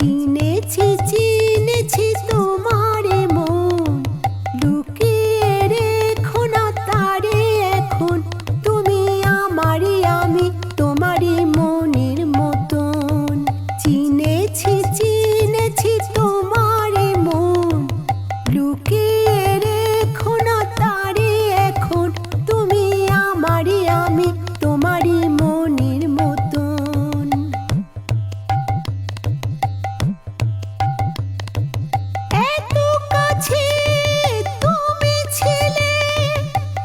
চিনেছি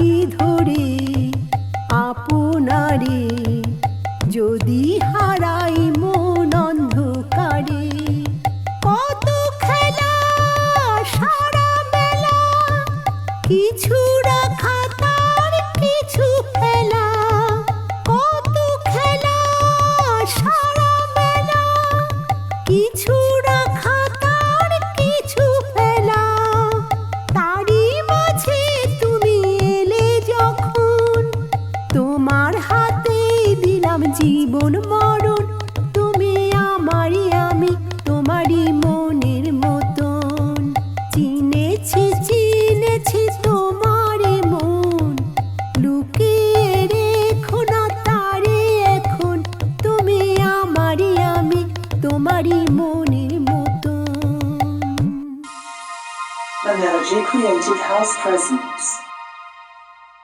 রাখি ধরে আপনারে যদি হারাই মন অন্ধকারে কত খেলা সারা বেলা কিছু রাখা হাতে দিলাম জীবন মরণ। তুমি আমারই আমি, তোমারই মনের মতন। চিনেছি চিনেছি তোমারে মন। লুকিয়ে রেখো না তারে এখন। তুমি আমারই আমি, তোমারই মনের মতন। Melody Creative House presents